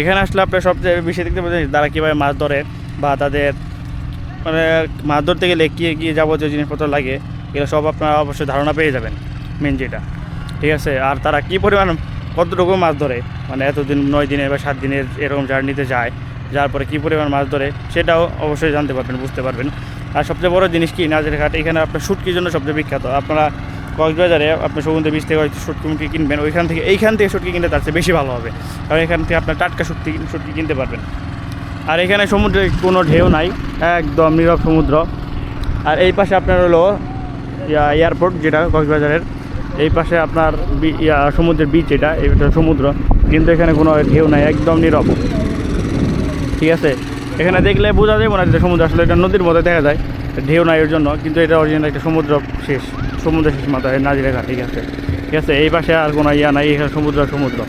এখানে আসলে আপনার সবচেয়ে বেশি দেখতে পাচ্ছেন তারা কীভাবে মাছ ধরে বা তাদের মানে মাছ ধরতে গেলে কী কী যাবতীয় জিনিসপত্র লাগে, এগুলো সব আপনারা অবশ্যই ধারণা পেয়ে যাবেন মেন যেটা। ঠিক আছে? আর তারা কী পরিমাণ কতটুকু মাছ ধরে মানে এতদিন নয় দিনের বা সাত দিনের এরকম জার্নিতে যায়, যার পরে কী পরিমাণ মাছ ধরে, সেটাও অবশ্যই জানতে পারবেন, বুঝতে পারবেন। আর সবচেয়ে বড় জিনিস কি নাজের ঘাট এখানে আপনার শুটকির জন্য সবচেয়ে বিখ্যাত। আপনারা কক্সবাজারে আপনি সমুদ্রে বীজ থেকে হয়তো শুটকি কিনবেন, ওইখান থেকে এইখান থেকে শুটকি কিনলে তার চেয়ে বেশি ভালো হবে। কারণ এখান থেকে আপনার টাটকা শুটকি শুটকি কিনতে পারবেন। আর এখানে সমুদ্রে কোনো ঢেউ নাই, একদম নীরব সমুদ্র। আর এই পাশে আপনার হলো এয়ারপোর্ট যেটা কক্সবাজারের। এই পাশে আপনার সমুদ্রের বিচ এটা এটা সমুদ্র। কিন্তু এখানে কোনো ঢেউ নাই, একদম নীরব। ঠিক আছে? এখানে দেখলে বোঝা যাবে না যে সমুদ্র আসলে এটা নদীর মধ্যে দেখা যায়। ঢেউ নাই এর জন্য, কিন্তু এটা অরিজিনাল একটা সমুদ্র শেষ। সমুদ্র শেষ মাথায় নাজিরা ঘাট, ঠিক আছে? ঠিক আছে, এই পাশে আর কোনো ইয়া নাই এখানে সমুদ্র সমুদ্র।